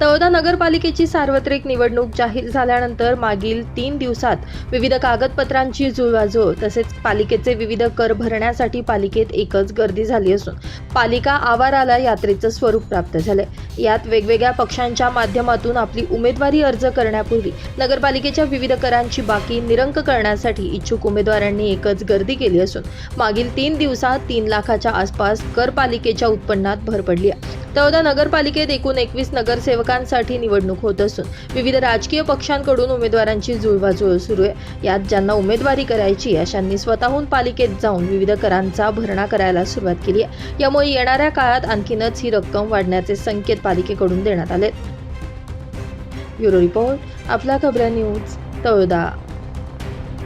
तळोदा नगरपालिकेची सार्वत्रिक निवडणूक जाहीर झाल्यानंतर मागील तीन दिवसात विविध कागदपत्रांची जुळवाजुळ तसेच पालिकेचे विविध कर भरण्यासाठी पालिकेत एकच गर्दी झाली असून पालिका आवाराला यात्रेचं स्वरूप प्राप्त झाले यात वेगवेगळ्या पक्षांच्या माध्यमातून आपली उमेदवारी अर्ज करण्यापूर्वी नगरपालिकेच्या विविध करांची बाकी निरंक करण्यासाठी इच्छुक उमेदवारांनी एकच गर्दी केली असून मागील तीन दिवसात तीन लाखाच्या आसपास करपालिकेच्या उत्पन्नात भर पडली आहे. तळोदा नगरपालिकेत एकूण एकवीस नगरसेवक निवडणुकांसाठी निवडणूक होत असून विविध राजकीय पक्षांकडून उमेदवारांची जुळवाजुळव सुरू आहे. यात ज्यांना उमेदवारी करायची अशांनी स्वतःहून पालिकेत जाऊन विविध करांचा भरणा करायला सुरुवात केली आहे. यामुळे येणाऱ्या काळात आणखीनच ही रक्कम वाढण्याचे संकेत पालिकेकडून देण्यात आले ब्युरो रिपोर्ट आपला खबऱ्या न्यूज तळोदा.